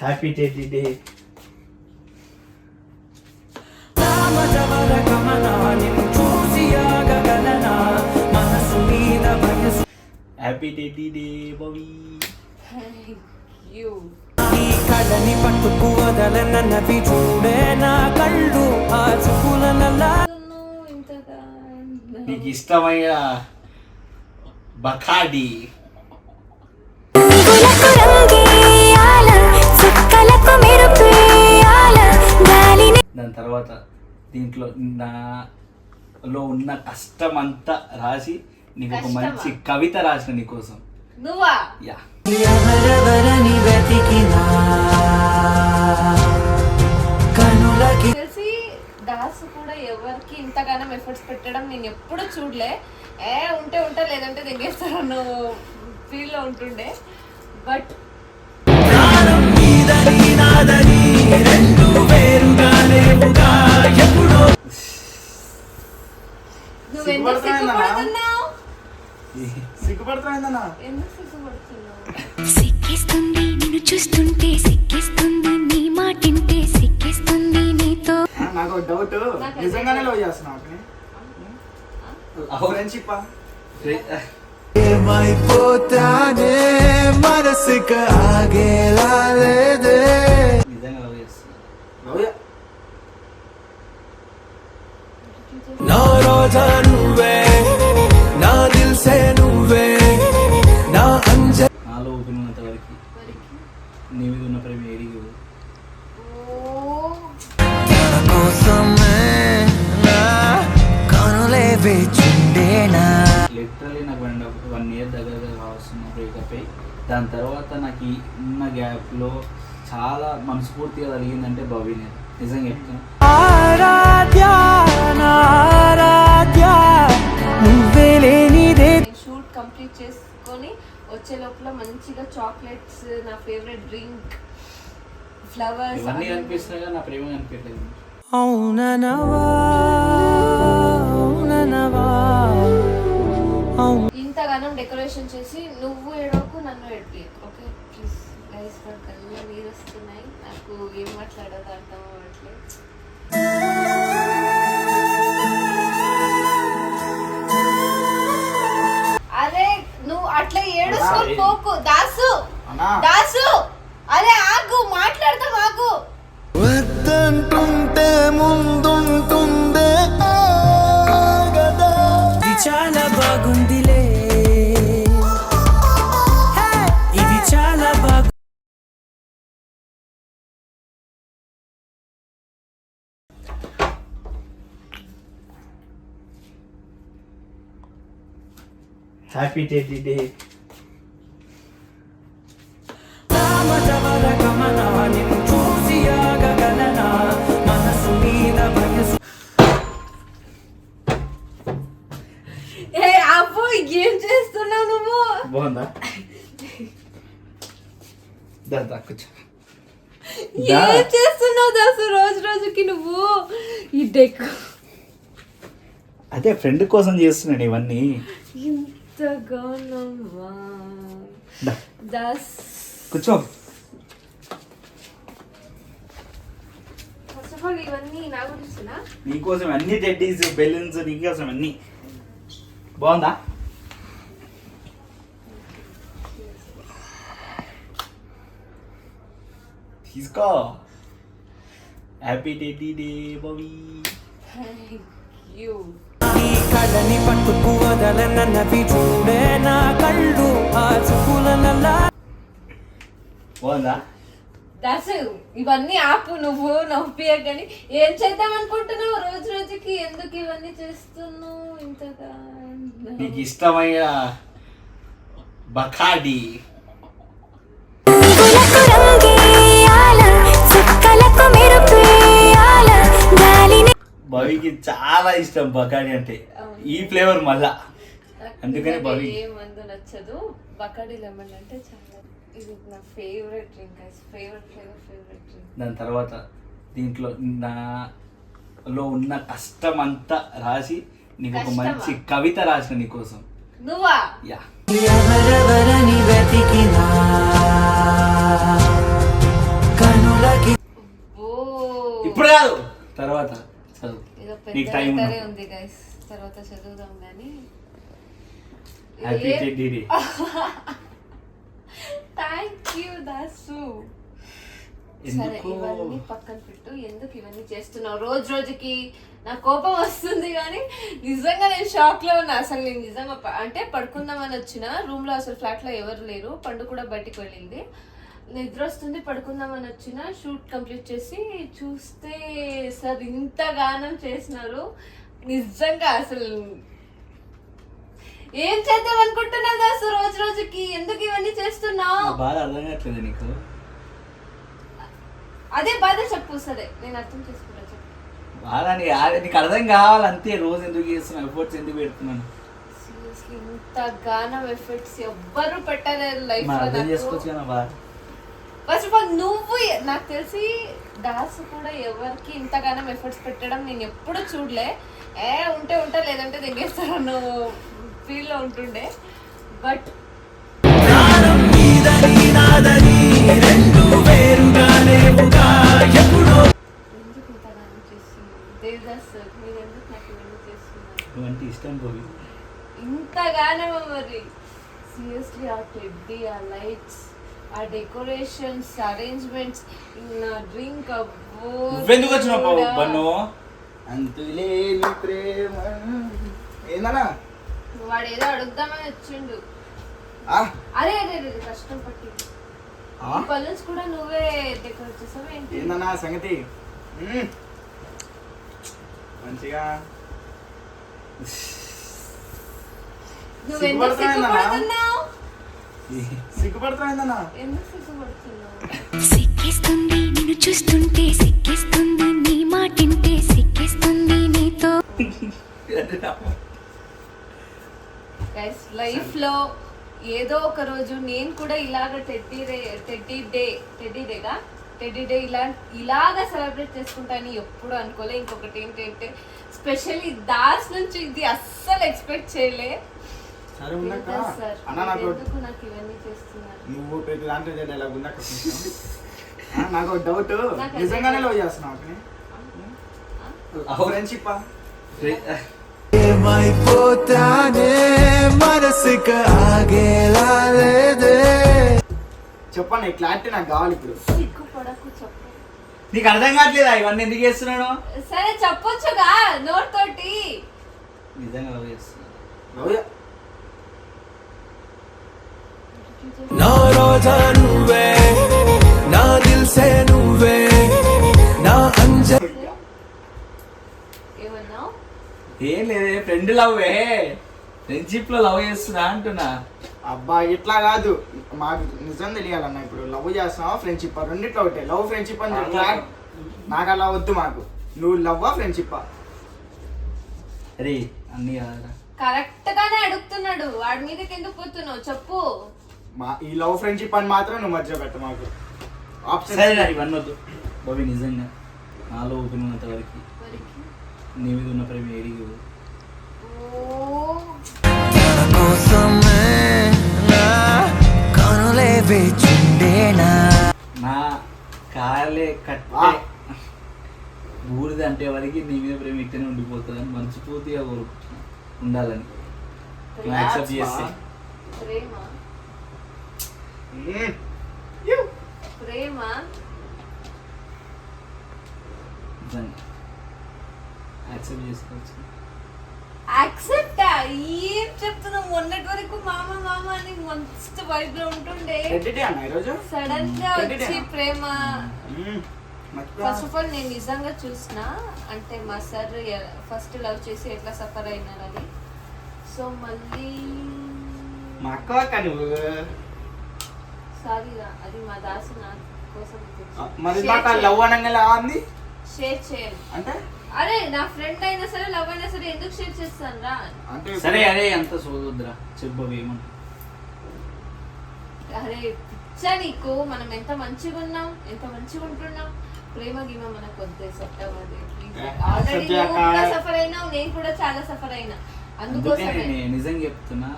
Happy teddy day happy teddy day బవి ఈ కళని పట్టుకు వదలనన్నవి చూడే నా కళ్ళు ఆ చూపుల నీకు ఇష్టమైన బకాడి దాని తర్వాత దీంట్లో నాలో ఉన్న కష్టం అంతా రాసి నీకు ఒక? మంచి కవిత రాసిన నీకోసం. నువ్వా? యా. తెలిసి దాసు కూడా ఎవరికి ఇంతగానం ఎఫర్ట్స్ పెట్టడం నేను ఎప్పుడు చూడలే. ఏ ఉంటే ఉంటా లేదంటే దిగేస్తారు నువ్వు ఫీల్లో ఉంటుండే. బట్ లేవుగా ఎప్పుడో. సిగ్గుపడుతున్నా సిక్కిస్తుంది నిన్ను చూస్తుంటే సిక్కిస్తుంది నీ మాటింటే సిక్కిస్తుంది నీతో. నాకు డౌట్ నిజంగానే లవ్ చేస్తున్నావు ఏమైపోతానే మనసుకు ఆగేలా లేదే. నిజంగా లవ్ చేస్తున్నా లవ్ నా రోజా నువ్వే. నా దిల్సే నువ్వే. నా అంజ నాలో ఊపిరినంత వరకు నీ మీద ఉన్న ప్రేమ ఎరిగి కోసమే నా కనులే వేచుండేనా? లిటరలీ నాకు వన్ వన్ ఇయర్ దగ్గరగా కావస్తున్న బ్రేకప్ అయ్యి దాని తర్వాత నాకు ఈ ఉన్న గ్యాప్లో చాలా మనస్ఫూర్తిగా కలిగిందంటే భవినే నిజంగా చెప్తున్నా. వచ్చే లోపల మంచిగా చాక్లెట్స్ నా ఫేవరెట్ డ్రింక్ ఫ్లవర్స్ ఇవన్నీ కనిపిస్తున్నాయి కానీ నా ప్రేమ కనిపించలేదు అవుననవా అవుననవా అవును. ఇంతగానం డెకరేషన్ చేసి నువ్వు ఏడవకు నన్ను ఏడిపి. Okay please. గైస్ నాకు కళ్ళు నీరు వస్తున్నాయి నాకు ఏం మాట్లాడదు అర్థం అవ్వట్లేదు. దాసు! అరే ఆగు మాట్లాడతాం ఆగు. వద్దంటుంటే ముందుంటుందే. ఇది చాలా బాగుందిలే. హే, ఇది చాలా బాగు. హ్యాపీ డే ఏం చేస్తున్నావు నువ్వు? బాగుందా? దా దా ఏం చేస్తున్నావు దాసు రోజు రోజుకి నువ్వు? ఈ డెక్. అదే ఫ్రెండ్ కోసం చేస్తున్నాను ఇవన్నీ. దా. దాస్. కూర్చో. నీకోసం అన్ని టెడ్డీస్ బెలూన్స్ నీకోసం అన్ని. బాగుందా? తీసుకో హ్యాపీ టెడ్డీ డే బవి ఈ కళని పట్టుకు వదలనన్నవి చూడే నా కళ్ళు ఆ చూపుల నల్లా బాగుందా? దాసు ఇవన్నీ ఆపు నువ్వు నవ్వుపియకని ఏం చేద్దాం అనుకుంటున్నావు రోజు రోజుకి? ఎందుకు ఇవన్నీ చేస్తున్నావు ఇంతగా? నీకు ఇష్టమైన బకాడి బవికి చాలా ఇష్టం బకాడీ అంటే. ఈ ఫ్లేవర్ మళ్ళా. అందుకని బవి. ఏ మందు నచ్చదు. బకాడీ లెమన్ అంటే చాలా ఇది నా favourite drink favourite flavour favourite drink దాని తర్వాత దీంట్లో నా లో ఉన్న కష్టం అంతా రాసి నీకు ఒక మంచి కవిత రాసిన నీకోసం. నువ్వా? యా. ఎవరెవరని వెతికినా ఇప్పుడు కాదు. తర్వాత. చదువు. నీకు టైం ఉంది గైస్ తర్వాత చదువుదాం కానీ హ్యాపీ థ్యాంక్ యూ దాసు. సరే ఇవన్నీ పక్కన పెట్టు. ఎందుకు ఇవన్నీ చేస్తున్నావు? రోజు రోజుకి నా కోపం వస్తుంది కానీ నిజంగా నేను షాక్లో ఉన్నా. అసలు నేను నిజంగా అంటే పడుకుందామని వచ్చిన రూమ్లో అసలు ఫ్లాట్లో ఎవరు లేరు. పండు కూడా బయటికి వెళ్ళింది. నిద్ర వస్తుంది పడుకుందామని వచ్చిన షూట్ కంప్లీట్ చేసి చూస్తే సార్ ఇంత గానం చేసినారు. నిజంగా అసలు ఏం చేద్దాం అనుకుంటున్నావు దాసు రోజు రోజుకి? ఎందుకు ఇవన్నీ చేస్తున్నావు? బాధ అర్థం కావట్లేదు నీకు? అదే బాధ చెప్పు సరే నేను అర్థం చేసుకుంటా చెప్పు. బాధ నీకు అర్థం కావాలి అంతే. రోజు ఎందుకు చేస్తున్నాను ఎఫర్ట్స్ ఎందుకు పెడుతున్నాను ఇంత గానం ఎఫర్ట్స్ ఎవ్వరు పెట్టలేరు లైఫ్ అర్థం చేసుకోవచ్చు కదా బాధ. ఫస్ట్ ఆఫ్ ఆల్ నువ్వు నాకు తెలిసి దాస్ కూడా ఎవరికి ఇంతగానం ఎఫర్ట్స్ పెట్టడం నేను ఎప్పుడు చూడలే. ఏ ఉంటే ఉంటా లేదంటే దిగేస్తారు నువ్వు ఫీల్లో ఉంటుండే. బట్ ఇంతగానో మరి. సీరియస్లీ ఆ టెడ్డీ ఆ లైట్స్. ఆ డెకరేషన్స్ అరేంజ్మెంట్స్ నా డ్రింక్ నువ్వెందుకు వచ్చినావు బన్ను? అంతులేని ప్రేమ. ఏందన్నా? వాడు ఏదో అడుగుదామని వచ్చిండు. ఆ? అరే అరే అరే కష్టం పట్టి ఆ? బలూన్స్ కూడా నువ్వే డెకరేట్ చేసావు ఏంటి? ఏందన్నా సంగతి. మంచిగా. నువ్వు ఎందుకు సిగ్గుపడుతున్నావా? సిగ్గుపడుతున్నావు? సిక్కిస్తుంది నిన్ను చూస్తుంటే సిక్కిస్తుంది నీ మాటింటే సిక్కిస్తుంది నీతో. గైస్ లైఫ్లో ఏదో ఒక రోజు నేను కూడా ఇలాగ teddy day teddy day teddy డేగా టెడ్డీ డే ఇలా ఇలాగ సెలబ్రేట్ చేసుకుంటానని ఎప్పుడు అనుకోలే. ఇంకొకటి ఏంటంటే స్పెషల్లీ దాస్ నుంచి ఇది అస్సలు ఎక్స్పెక్ట్ చేయలే. సరే ఉన్నాక అన్న నాకు నువ్వు ప్రతి దాంట్లో డైలాగ్ ఉన్నాక కొంచెం. ఆ, నాకు ఒక డౌట్ నిజంగానే. లవ్ చేస్తున్నావు ఫ్రెండ్షిప్ ఏమైపోతానే మనసుకు ఆగేలా లేదే? చెప్పండి క్లారిటీ నాకు కావాలి ఇప్పుడు. నీకు అర్థం కావట్లేదా? ఇవన్నీ ఎందుకు చేస్తున్నాను? సరే చెప్పొచ్చుగా నోట్ తోటి నిజంగా లవ్ చేస్తున్నాను లవ్ చే- నా రోజా నువ్వే నా దిల్సే నువ్వే నా అంజ ఏం లేదే ఫ్రెండ్ లవ్వే. ఫ్రెండ్షిప్లో లవ్ చేస్తున్నా అంటున్నా. అబ్బా ఇట్లా కాదు. మాకు నిజం తెలియాలన్న ఇప్పుడు. లవ్ చేస్తున్నావా ఫ్రెండ్షిప్ రెండిట్లో ఒకటే. లవ్ ఫ్రెండ్షిప్ అని నాకు అలా వద్దు మాకు. నువ్వు లవ్వా ఫ్రెండ్షిప్ అరే అన్ని కరెక్ట్ గానే అడుగుతున్నాడు. వాడి మీదకి ఎందుకు పోతున్నావు? చెప్పు. మా ఈ లవ్ ఫ్రెండ్షిప్ అని మాత్రం నువ్వు మధ్య పెట్ట మాకు. సరే రా ఆప్షన్ ఇవన్నీ వద్దు. బాబీ నిజంగా నాలో ఓపెన్ ఉన్నంత వరకు? నీ మీద ఉన్న ప్రేమ ఏడిగి నా కాలే కట్టే. బూడిద అంటే వరకు నీ మీద ప్రేమ ఇక్కడనే ఉండిపోతుందని మనస్ఫూర్తిగా కోరుకుంటున్నా. ఉండాలని. యాక్సెప్ట్ చేస్తే. ప్రేమ? యాక్సెప్ట్ చేసుకోవచ్చు. యాక్సెప్ట్? ఏం చెప్తున్నావు? మొన్నటి వరకు మామ మామ అని మస్తు వైబ్లో ఉంటుండే. సడన్గా వచ్చి రెడ్డిటేనా? ప్రేమ. ఫస్ట్ ఆఫ్ ఆల్ నేను నిజంగా చూసిన అంటే మా సార్ ఫస్ట్ లవ్ చేసి ఎట్లా సఫర్ అయినారని సో మళ్ళీ మా అక్క సారీ అది మా దాసు నా కోసం ఆ, మరి నాకు లవ్ అనగానే అంది షేర్ చేయను అంటే? అరే నా ఫ్రెండ్ అయినా సరే లవ్ అయినా సరే ఎందుకు షేర్ చేస్తాను రా అంటే సరే అరే అంత సోదొద్దురా. చెప్పు ఏమంటా అరే పిచ్చా నీకు. మనం ఎంత మంచిగా ఉన్నాం ఎంత మంచిగా ఉంటున్నాం. ప్రేమ గీమ మనకు వద్దే సెట్ అవ్వదు ఆల్రెడీ నువ్వు. కూడా సఫర్ అయినావు నేను కూడా చాలా సఫర్ అయినా. అందుకే అందుకోసమే. నేను నిజంగా చెప్తున్నా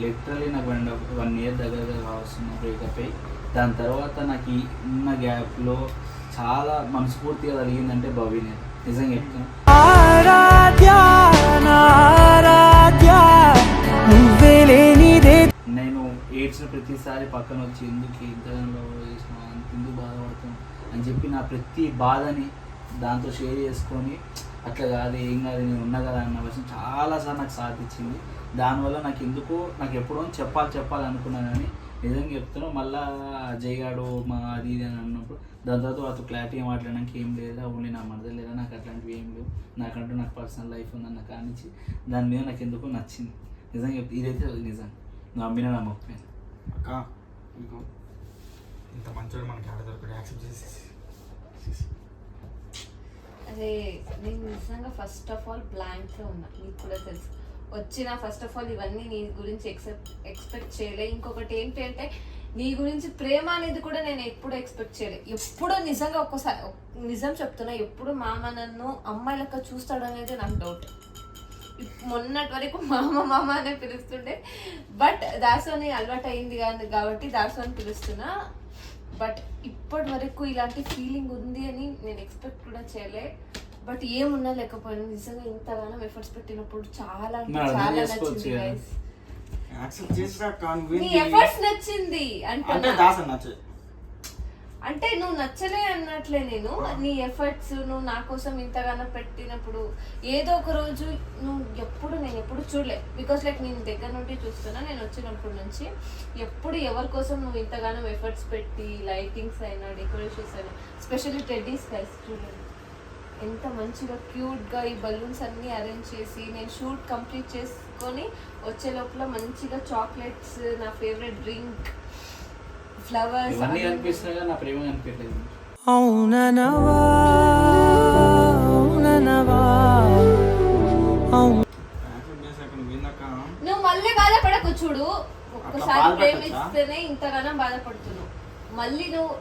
లిటరలీ నాకు వన్ వన్ ఇయర్ దగ్గరగా కావస్తున్న బ్రేకప్ అయ్యి దాని తర్వాత నాకు ఈ ఉన్న గ్యాప్లో చాలా మనస్ఫూర్తిగా కలిగిందంటే భవి నేను. నిజంగా చెప్తున్నా. ఆరాధ్య నా ఆరాధ్య నువ్వే లేనిదే. నేను ఏడ్చిన ప్రతిసారి పక్కన వచ్చి ఎందుకు ఇంతలో చేసిన ఎందుకు బాధపడుతున్నాను అని చెప్పి నా ప్రతి బాధని దాంతో షేర్ చేసుకొని అట్లా కాదు ఏం కాదు నేను ఉన్నా కదా అన్న విషయం చాలాసార్లు నాకు సాధించింది. దానివల్ల నాకు ఎందుకో నాకు ఎప్పుడో చెప్పాలి చెప్పాలి అనుకున్నాను కానీ నిజంగా చెప్తున్నా మళ్ళా జయగాడు మా అది ఇది అని అన్నప్పుడు దాని తర్వాత వాళ్ళతో క్లారిటీగా మాట్లాడడానికి ఏం లేదా ఓన్లీ నా మరద లేదా నాకు అట్లాంటివి ఏం లేవు. నాకంటూ నాకు పర్సనల్ లైఫ్ ఉందన్న కానించి దాని మీద నాకు ఎందుకో నచ్చింది. నిజంగా చెప్తే ఇదైతే నిజం. నమ్మిన అమ్మిన నా మొక్క అక్క ఇంత మంచోడు మనకి ఆడ దొరకడు యాక్సెప్ట్ చేసేసి అదే నేను నిజంగా ఫస్ట్ ఆఫ్ ఆల్ బ్లాంక్లో ఉన్నా నీకు కూడా తెలుసు. వచ్చిన ఫస్ట్ ఆఫ్ ఆల్ ఇవన్నీ నీ గురించి ఎక్సెప్ట్ ఎక్స్పెక్ట్ చేయలే. ఇంకొకటి ఏంటి అంటే నీ గురించి ప్రేమ అనేది కూడా నేను ఎప్పుడు ఎక్స్పెక్ట్ చేయలే. ఎప్పుడో నిజంగా ఒక్కోసారి నిజం చెప్తున్నా ఎప్పుడు మామ నన్ను అమ్మాయి లెక్క చూస్తాడు అనేది నాకు డౌట్ మొన్నటి వరకు మామ మామ అనే పిలుస్తుండే. బట్ దాసోని అలవాటు అయింది కానీ కాబట్టి దాసోని పిలుస్తున్నా. బట్ ఇప్పటి వరకు ఇలాంటి ఫీలింగ్ ఉంది అని నేను ఎక్స్పెక్ట్ కూడా చేయలే. బట్ ఏమున్నా లేకపోయినా నిజంగా ఇంతగానో ఎఫర్ట్స్ పెట్టినప్పుడు చాలా చాలా నచ్చింది. యాక్సెప్ట్ నీ ఎఫర్ట్స్ నచ్చింది. అంటే అంటే దాస్ నచ్చు అంటే నువ్వు నచ్చలే అన్నట్లే నేను. నీ ఎఫర్ట్స్ నువ్వు నా కోసం ఇంతగానో పెట్టినప్పుడు ఏదో ఒక రోజు నువ్వు ఎప్పుడు నేను ఎప్పుడు చూడలే. బికాస్ లైక్ నేను దగ్గర నుండి చూస్తున్నా నేను వచ్చినప్పటి నుంచి ఎప్పుడు ఎవరి కోసం నువ్వు ఇంతగానో ఎఫర్ట్స్ పెట్టి లైటింగ్స్ అయినా డెకరేషన్స్ అయినా స్పెషల్లీ టెడ్డీస్ గైస్ చూడండి ఎంత మంచిగా క్యూట్గా ఈ బలూన్స్ అన్నీ అరేంజ్ చేసి నేను షూట్ కంప్లీట్ చేసుకొని వచ్చే లోపల మంచిగా చాక్లెట్స్ నా ఫేవరెట్ డ్రింక్ ఫ్లవర్స్ ఇవన్నీ కనిపిస్తున్నా కానీ నా ప్రేమ కనిపించలేదు. అవుననవా అవుననవా నువ్వు మళ్ళీ బాధపడకు చూడు. ఒక్కసారి? ప్రేమిస్తేనే ఇంతగానో బాధపడుతున్నావు. మళ్ళీ నువ్వు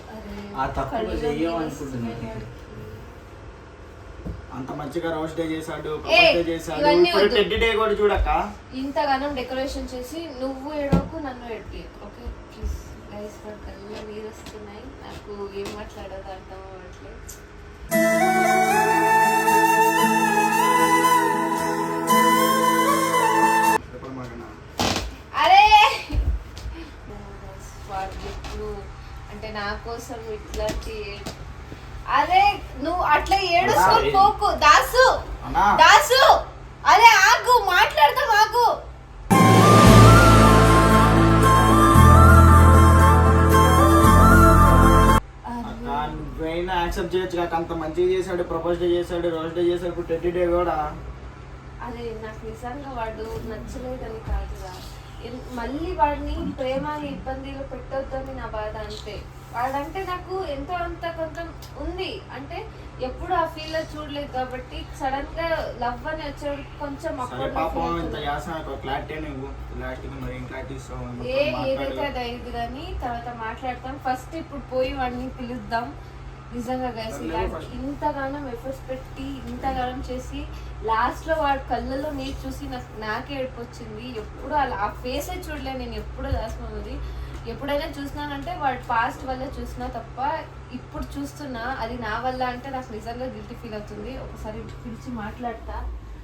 ఆ తప్పులు. అంత మంచిగా రోస్ట్ డే చేశాడు డే చేశాడు ఇప్పుడు. టెడ్డి డే కూడా చూడక్క? ఇంతగానం డెకరేషన్ చేసి నువ్వు ఏడవకు నన్ను ఏడిపి ఓకే? గైస్ నాకు కళ్ళు నీరు వస్తున్నాయి. నాకు ఏం మాట్లాడదు అర్థం అవ్వట్లేదు. యాక్సెప్ట్ చేయొచ్చు కాక అంత మంచిగా చేశాడు ప్రపోజ్ డే చేశాడు రోస్ట్ డే చేశాడు ఇప్పుడు టెడ్డి డే కూడా. అరే నాకు నిజంగా వాడు నచ్చలేదని కాదురా ఎన్- మళ్ళీ వాడిని ప్రేమ ఇబ్బందిలో పెట్టొద్దని నా బాధ అంతే. వాడంటే నాకు ఎంతో అంత కొంత ఉంది. అంటే ఎప్పుడు ఆ ఫీల్ చూడలేదు కాబట్టి సడన్గా లవ్ అని వచ్చాడు కొంచెం సరే అప్పుడు పాపం ఇంత చేస్తున్నా ఒక క్లారిటీ నువ్వు. క్లారిటీ మరి ఏం క్లారిటీ ఇస్తావు? మొత్తం ఏ ఏదైతే మాట్లాడు. అది అయింది కానీ తర్వాత మాట్లాడతాం. ఫస్ట్ ఇప్పుడు పోయి వాడిని పిలుద్దాం. నిజంగా గైస్ ఇంతగానం ఎఫర్ట్స్ పెట్టి ఇంతగానం చేసి లాస్ట్లో వాడు కళ్ళల్లో కళ్ళలో నీరు చూసి నాకు నాకే ఏడుపు వచ్చింది ఎప్పుడు అలా ఆ ఫేసే చూడలే నేను ఎప్పుడు దాచుకున్నది ఎప్పుడైనా చూసినానంటే వాడు పాస్ట్ వల్ల చూసినా తప్ప ఇప్పుడు చూస్తున్నా అది నా వల్ల అంటే నాకు నిజంగా గిల్టీ ఫీల్ అవుతుంది. ఒకసారి పిలిచి మాట్లాడతా.